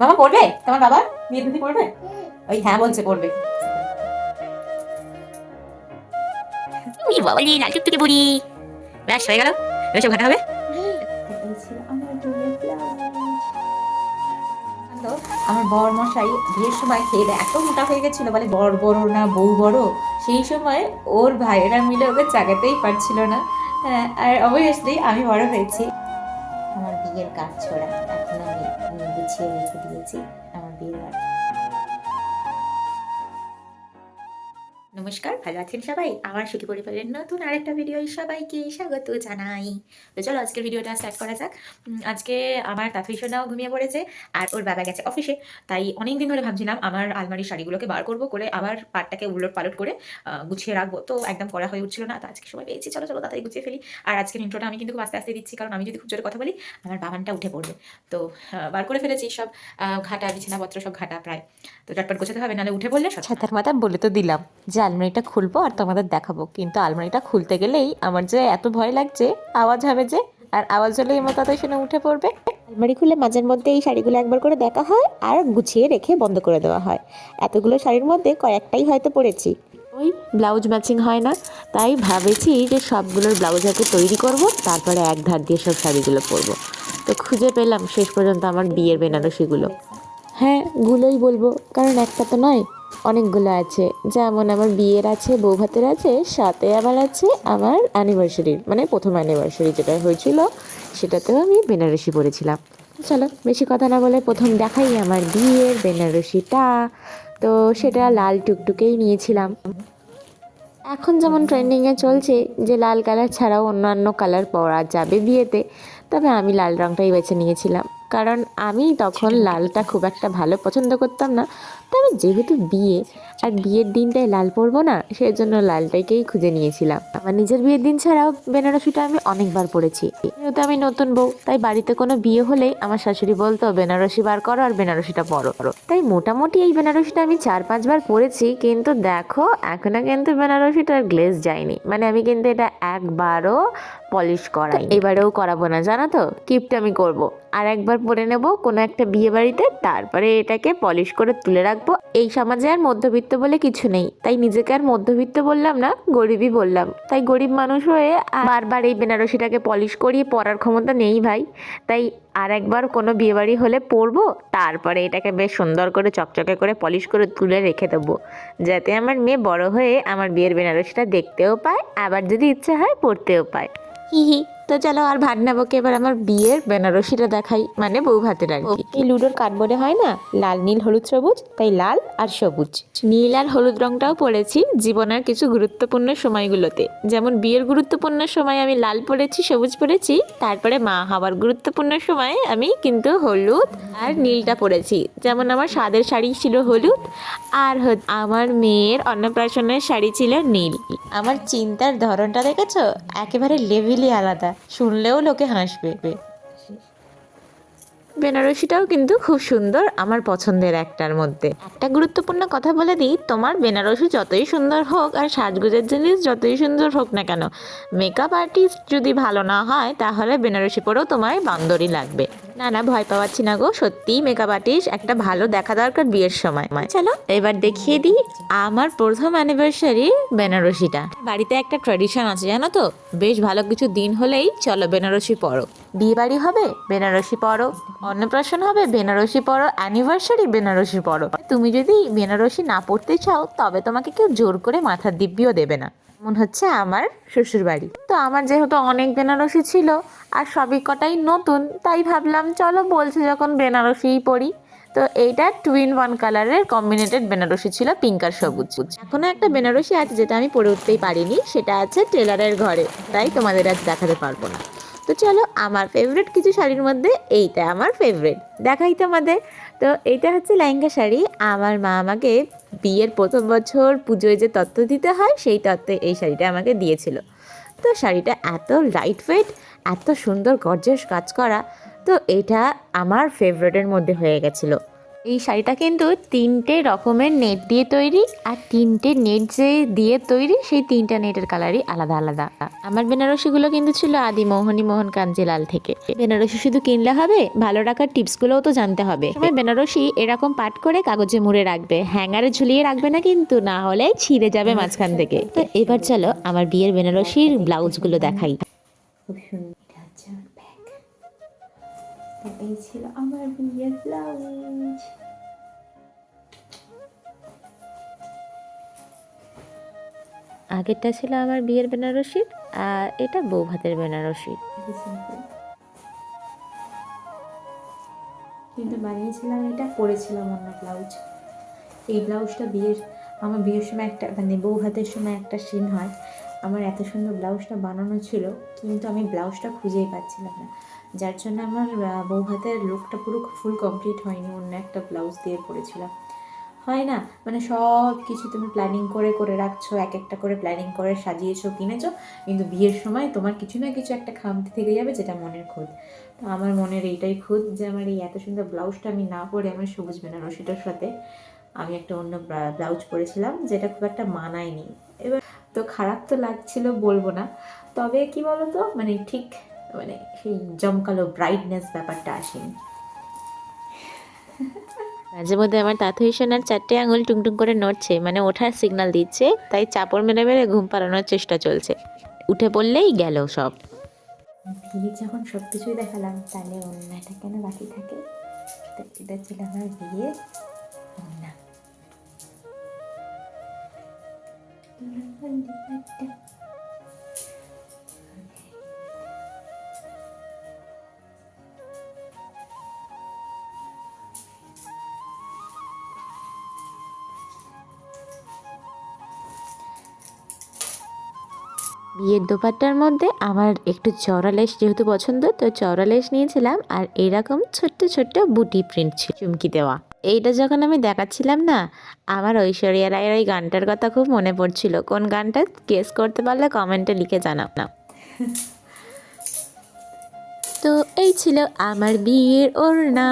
বাবা পড়বে? তোমার বাবা? বিয়ে দিদি পড়বে? ওই হ্যাঁ বলছে পড়বে। বাবা বুড়ি। ব্যাস হয়ে গেল। ঘাটা হবে। আমার বর মশাই বিয়ের সময় খেয়ে দেয়ে এত মোটা হয়ে গেছিল বলে বর বড় না বউ বড় সেই সময় ওর ভাইয়েরা মিলে ওকে চাগাতেই পারছিল না। হ্যাঁ, আর অবভিয়াসলি আমি বড় হয়েছি। আমার বিয়ের কাজ ছোড়া। গুছিয়ে রেখে দিয়েছি আমার বিয়ের কাজ নমস্কার, ভালো আছেন সবাই? আমার সুখী পরিবারের নতুন আরেকটা ভিডিও সবাইকে স্বাগত জানাই। তো চলো আজকের ভিডিওটা স্টার্ট করা যাক। আজকে আমার তাঁতুই সোনাও ঘুমিয়ে পড়েছে আর ওর বাবা গেছে অফিসে তাই অনেক দিন ধরে ভাবছিলাম আমার আলমারির শাড়িগুলোকে বার করব করে আবার পাটটাকে উলট পালট করে গুছিয়ে রাখব। তো একদম করা হয়ে উঠছিল না, তো আজকে সময় পেয়েছি। চলো চলো, তাড়াতাড়ি গুছিয়ে ফেলি। আর আজকের ইন্ট্রোটা আমি কিন্তু খুব আস্তে আস্তে দিচ্ছি, কারণ আমি যদি খুব জোরে কথা বলি, আমার বাবানটা উঠে পড়বে। তো বার করে ফেলেছি সব ঘাটা, বিছানাপত্র সব ঘাটা প্রায়। তো চটপট গোছাতে হবে, নাহলে উঠে পড়লে ছাতার মাথা বলে তো দিলাম। যে আলমারিটা খুলবো আর তোমাদের দেখাবো। কিন্তু আলমারিটা খুলতে গেলেই আমার যে এত ভয় লাগছে আওয়াজ হবে যে আর আওয়াজ হলেই আমার তাদের শুনে উঠে পড়বে। আলমারি খুলে মাঝের মধ্যে এই শাড়িগুলো একবার করে দেখা হয় আর গুছিয়ে রেখে বন্ধ করে দেওয়া হয়। এতগুলো শাড়ির মধ্যে কয়েকটাই হয়তো পরেছি। ওই ব্লাউজ ম্যাচিং হয় না। তাই ভাবেছি যে সবগুলোর ব্লাউজ আগে তৈরি করব তারপরে এক ধার দিয়ে সব শাড়িগুলো পরবো। তো খুঁজে পেলাম শেষ পর্যন্ত আমার বিয়ের বেনারসিগুলো। হ্যাঁ গুলোই বলব কারণ একটা তো নয়। অনেকগুলো আছে। যেমন আমার বিয়ের আছে, বউ ভাতের আছে, সাথে আবার আছে আমার অ্যানিভার্সারির মানে প্রথম অ্যানিভার্সারি যেটা হয়েছিল, সেটাতেও আমি বেনারসি পরেছিলাম। চলো, বেশি কথা না বলে প্রথম দেখাই আমার বিয়ের বেনারসিটা। তো সেটা লাল টুকটুকেই নিয়েছিলাম। এখন যেমন ট্রেন্ডিংয়ে চলছে যে লাল কালার ছাড়াও অন্যান্য কালার পরা যাবে বিয়েতে, তবে আমি লাল রঙটাই বেছে নিয়েছিলাম। কারণ আমি তখন লালটা খুব একটা ভালো পছন্দ করতাম না। তবে যেহেতু বিয়ে আর বিয়ের দিনটায় লাল পরবো না সেই জন্য লালটাকেই খুঁজে নিয়েছিলাম। আমার নিজের বিয়ের দিন ছাড়াও বেনারসিটা আমি অনেকবার পরেছি যেহেতু আমি নতুন বউ তাই বাড়িতে কোনো বিয়ে হলেই আমার শাশুড়ি বলতো বেনারসি বার করো আর বেনারসিটা পরো। তাই মোটামুটি এই বেনারসিটা আমি চার পাঁচবার পরেছি কিন্তু দেখো এখনও কিন্তু বেনারসিটার গ্লেজ যায়নি। মানে আমি কিন্তু এটা একবারও পলিশ করাই। এবারেও করাবো না জানো তো? কিপটা আমি করব। আর একবার পরে নেব কোনো একটা বিয়ে বাড়িতে তারপরে এটাকে পলিশ করে তুলে রাখব। এই সমাজে আর মধ্যবিত্ত বলে কিছু নেই। তাই নিজেকে আর মধ্যবিত্ত বললাম না গরিবই বললাম। তাই গরিব মানুষ হয়ে বারবার এই বেনারসিটাকে পলিশ করিয়ে পরার ক্ষমতা নেই ভাই। তাই আর একবার কোনো বিয়েবাড়ি হলে পরবো তারপরে এটাকে বেশ সুন্দর করে চকচকে করে পলিশ করে তুলে রেখে দেবো। যাতে আমার মেয়ে বড় হয়ে আমার বিয়ের বেনারসিটা দেখতেও পায় আবার যদি ইচ্ছে হয় পড়তেও পায়। 嘿嘿。তো চলো আর ভাত নেব এবার আমার বিয়ের বেনারসিটা দেখাই। মানে বউ ভাতের আর কি। এই লুডোর কার্ডবোর্ডে হয় না? লাল নীল হলুদ সবুজ তাই লাল আর সবুজ। নীল আর হলুদ রংটাও পড়েছি জীবনের কিছু গুরুত্বপূর্ণ সময়গুলোতে। যেমন বিয়ের গুরুত্বপূর্ণ সময় আমি লাল পরেছি সবুজ পরেছি তারপরে মা হওয়ার গুরুত্বপূর্ণ সময়ে আমি কিন্তু হলুদ আর নীলটা পরেছি যেমন আমার সাদের শাড়ি ছিল হলুদ আর আমার মেয়ের অন্নপ্রাশনের শাড়ি ছিল নীল। আমার চিন্তার ধরনটা দেখেছ? একেবারে লেভেলই আলাদা। শুনলেও লোকে হাসবে। বেনারসিটাও কিন্তু খুব সুন্দর আমার পছন্দের একটার মধ্যে। একটা গুরুত্বপূর্ণ কথা বলে দিই, তোমার বেনারসি যতই সুন্দর হোক আর সাজগোজের জিনিস যতই সুন্দর হোক না কেন মেকআপ আর্টিস্ট যদি ভালো না হয়, তাহলে বেনারসি পরেও তোমায় বান্দরই লাগবে। না না, ভয় পাওয়াচ্ছি না গো সত্যিই মেকআপ আর্টিস্ট একটা ভালো দেখা দরকার বিয়ের সময়। চলো, এবার দেখিয়ে দিই আমার প্রথম অ্যানিভার্সারি বেনারসিটা। বাড়িতে একটা ট্র্যাডিশন আছে, জানো তো? বেশ ভালো কিছু দিন হলেই চলো বেনারসি পরো। বিয়ে বাড়ি হবে, বেনারসি পরো। অন্নপ্রাশন হবে, বেনারসি পরো। অ্যানিভার্সারি বেনারসি পরো। তুমি যদি বেনারসি না পড়তে চাও, তবে তোমাকে কেউ জোর করে মাথার দিব্যিও দেবে না। এমন হচ্ছে আমার শ্বশুর বাড়ি তো আমার যেহেতু অনেক বেনারসি ছিল, আর সবই কটাই নতুন, তাই ভাবলাম চলো বলছে যখন বেনারসিই পরি। তো এইটা টুইন ওয়ান কালারের কম্বিনেটেড বেনারসি ছিল পিঙ্ক আর সবুজ। এখনও একটা বেনারসি আছে যেটা আমি পরে উঠতেই পারিনি, সেটা আছে টেলারের ঘরে। তাই তোমাদের আজ দেখাতে পারব না। তো চলো, আমার ফেভারিট কিছু শাড়ির মধ্যে এইটা আমার ফেভারিট দেখাই তোমাদের। তো এইটা হচ্ছে লেহেঙ্গা শাড়ি। আমার মা আমাকে বিয়ের প্রথম বছর পুজোয় যে তত্ত্ব দিতে হয়, সেই তত্ত্বে এই শাড়িটা আমাকে দিয়েছিল। তো শাড়িটা এত লাইট ওয়েট এত সুন্দর গর্জাস কাজ করা। তো এটা আমার ফেভারিটের মধ্যে হয়ে গেছিল। এই শাড়িটা কিন্তু তিনটে রকমের নেট দিয়ে তৈরি আর তিনটে নেট যে দিয়ে তৈরি, সেই তিনটা নেটের কালারই আলাদা আলাদা। আমার বেনারসিগুলো কিন্তু ছিল আদি মোহনী, মোহন কাঞ্জিলাল থেকে। বেনারসি শুধু কিনলে হবে, ভালো রাখার টিপসগুলোও তো জানতে হবে। বেনারসি এরকম পাট করে কাগজে মুড়ে রাখবে হ্যাঙ্গারে ঝুলিয়ে রাখবে না কিন্তু, না হলে ছিঁড়ে যাবে মাঝখান থেকে। তো এবার চলো আমার বিয়ের বেনারসির ব্লাউজগুলো দেখাই। খুব সুন্দর। এই ছিল আমার বিয়ের ব্লাউজ আগেরটা ছিল আমার বিয়ের বেনারসির আর এটা বউ ভাতের বেনারসি কিন্তু বানিয়েছিলাম এটা পরেছিলাম অন্য ব্লাউজ। এই ব্লাউজটা বিয়ের আমার বিয়ের সময় একটা মানে বউ হাতের সময় একটা সিন হয়। আমার এত সুন্দর ব্লাউজটা বানানো ছিল, কিন্তু আমি ব্লাউজটা খুঁজেই পাচ্ছিলাম না। যার জন্য আমার বউ হাতের লুকটা পুরো ফুল কমপ্লিট হয়নি, অন্য একটা ব্লাউজ দিয়ে পরেছিলাম। হয় না? মানে সব কিছু তুমি প্ল্যানিং করে করে রাখছো এক একটা করে প্ল্যানিং করে সাজিয়েছো, কিনেছো, কিন্তু বিয়ের সময় তোমার কিছু না কিছু একটা খামতি থেকে যাবে যেটা মনের খুঁত তো আমার মনের এইটাই খুঁত যে আমার এই এত সুন্দর ব্লাউজটা আমি না পরে আমার সবুজ বেনারসিটার সাথে আমি একটা অন্য ব্লাউজ পরেছিলাম, যেটা খুব একটা মানায়নি। এবার তো খারাপ তো লাগছিল বলব না। তবে কি বলতো? মানে ঠিক মানে সেই জমকালো ব্রাইটনেস ব্যাপারটা আসেনি। মাঝে মধ্যে আমার তাঁতু সোনার চারটে আঙুল টুংটুং করে নড়ছে মানে ওঠার সিগন্যাল দিচ্ছে তাই চাপড় মেরে মেরে ঘুম পাড়ানোর চেষ্টা চলছে। উঠে পড়লেই গেল সব। যখন সব কিছুই দেখালাম তাহলে অন্যটা কেন বাকি থাকে? এটা ছিল আমার বিয়ে। বিয়ের দোপাট্টার মধ্যে আমার একটু চওড়া লেস যেহেতু পছন্দ, তো চওড়া লেস নিয়েছিলাম আর এইরকম ছোট্ট ছোট্ট বুটি প্রিন্ট ছিল, চুমকি দেওয়া। এইটা যখন আমি দেখাচ্ছিলাম না আমার ঐশ্বরিয়া রায়ের ওই গানটার কথা খুব মনে পড়ছিল। কোন গানটা? গেস করতে পারলে কমেন্টে লিখে জানাও না। তো এই ছিল আমার বিয়ের ওড়না।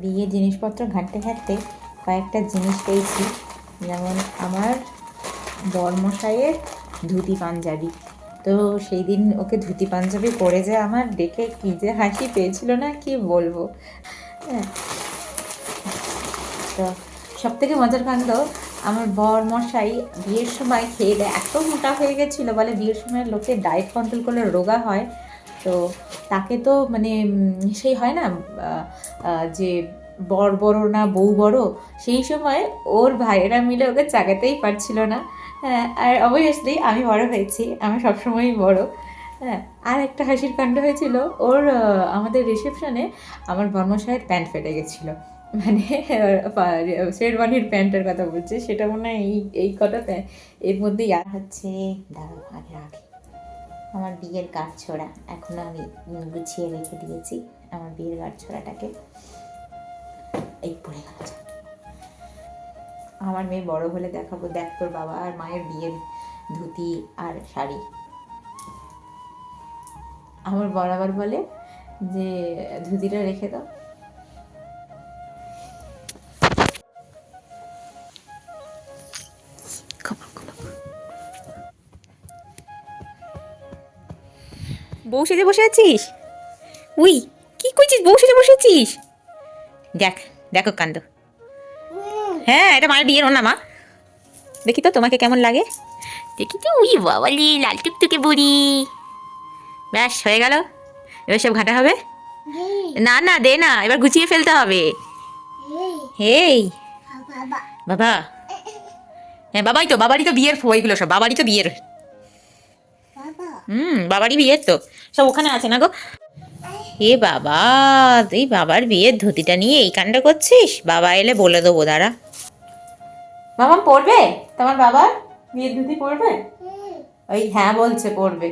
বিয়ে জিনিসপত্র ঘাঁটতে ঘাঁটতে কয়েকটা জিনিস পেয়েছি। যেমন আমার বরমশাইয়ের ধুতি পাঞ্জাবি। তো সেই দিন ওকে ধুতি পাঞ্জাবি পরে যে আমার দেখে কী যে হাসি পেয়েছিল না কি বলব? হ্যাঁ তো সব থেকে মজার কাণ্ড, আমার বর মশাই বিয়ের সময় খেয়ে দেয়। এত মোটা হয়ে গেছিল বলে বিয়ের সময় লোকে ডায়েট কন্ট্রোল করলে রোগা হয়। তো তাকে তো মানে সেই হয় না যে বর বড় না বউ বড়, সেই সময় ওর ভাইয়েরা মিলে ওকে চাগাতেই পারছিল না। হ্যাঁ আর অবভিয়াসলি আমি বড় হয়েছি, আমি সবসময়ই বড়। হ্যাঁ আর একটা হাসির কাণ্ড হয়েছিল, ওর আমাদের রিসেপশনে আমার বর্মশাহের প্যান্ট ফেটে গেছিল। মানে শেরওয়ানির প্যান্টের কথা বলছে, সেটা মনে হয় এই এই কটা এর মধ্যেই আর হচ্ছে, দাঁড়াও, আগে আগে। আমার বিয়ের গাঁট ছোড়া এখন আমি গুছিয়ে রেখে দিয়েছি আমার বিয়ের গাঁট ছোড়াটাকে। এই পড়ে গেল। আমার মেয়ে বড় হলে দেখাবো, দেখ তোর বাবা আর মায়ের বিয়ের ধুতি আর শাড়ি। আমার বরাবর বলে যে, ধুতিটা রেখে দাও। বউ সেজে বসে আছিস? উই কি করছিস বউ সেজে বসে আছিস? দেখ দেখো কাণ্ড। হ্যাঁ এটা মায়ের বিয়ের না মা। দেখি তো তোমাকে কেমন লাগে। দেখি তো উই বাবালি লাল টুকটুকে বুড়ি। ব্যাস হয়ে গেল। এবার সব ঘাটা হবে। না না দে না এবার গুছিয়ে ফেলতে হবে। হেই। বাবা। হ্যাঁ বাবাই তো বাবারই তো বিয়ের ওইগুলো সব বাবারই তো বিয়ের হুম, বাবারই বিয়ের তো। সব ওখানে আছে না গো? এ বাবা তুই বাবার বিয়ের ধুতিটা নিয়ে এই কাণ্ডটা করছিস? বাবা এলে বলে দেবো, দাঁড়া। মামা পড়বে তোমার বাবার বিয়ের ধুতি পড়বে ওই হ্যাঁ বলছে পড়বে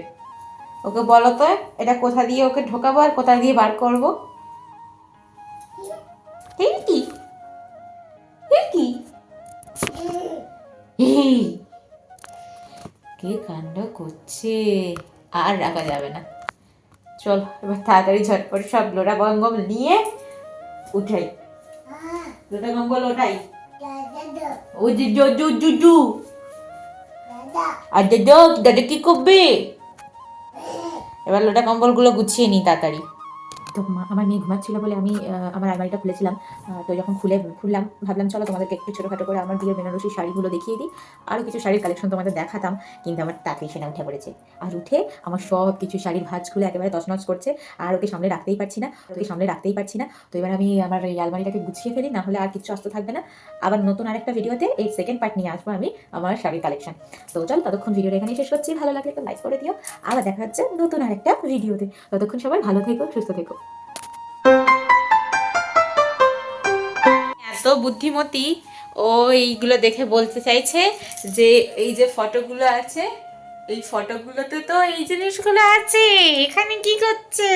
ওকে বলো তো, এটা কোথা দিয়ে ওকে ঢোকাবো আর কোথা দিয়ে বার করব? কি? কি? কে কাণ্ড করছে? আর রাখা যাবে না। চল, এবার তাড়াতাড়ি ঝটপট সব লোড়া গঙ্গম নিয়ে উঠাই। লোটা গঙ্গল ওটাই ও জো আর দাদা কি করবে? এবার লোটা কম্বলগুলো গুছিয়ে নি তাড়াতাড়ি। তো আমার মেয়ে ঘুমাচ্ছিল বলে আমি আমার আলমারিটা খুলেছিলাম। তো যখন খুলে, খুললাম, ভাবলাম চলো তোমাদেরকে একটু ছোটোখাটো করে আমার বিয়ের বেনারসি শাড়িগুলো দেখিয়ে দিই। আরও কিছু শাড়ির কালেকশন তোমাদের দেখাতাম, কিন্তু আমার তাঁতই সেনা উঠে পড়েছে। আর উঠে আমার সব কিছু শাড়ির ভাঁজগুলো একেবারে তছনছ করছে, আর ওকে সামনে রাখতেই পারছি না, ওকে সামনে রাখতেই পারছি না। তো এবার আমি আমার এই আলমারিটাকে গুছিয়ে ফেলি, না হলে আর কিছু আস্ত থাকবে না। আবার নতুন আরেকটা ভিডিওতে এই সেকেন্ড পার্ট নিয়ে আসব আমি, আমার শাড়ির কালেকশন তো চল, ততক্ষণ ভিডিওটা এখানে শেষ করছি। ভালো লাগলে একটু লাইক করে দিও। আবার দেখা হচ্ছে নতুন আরেকটা ভিডিওতে। ততক্ষণ সবাই ভালো থেকো, সুস্থ থেকো। বুদ্ধিমতী ও এইগুলো দেখে বলতে চাইছে যে এই যে ফটোগুলো আছে, এই ফটোগুলোতে তো এই জিনিসগুলো আছে, এখানে কি করছে?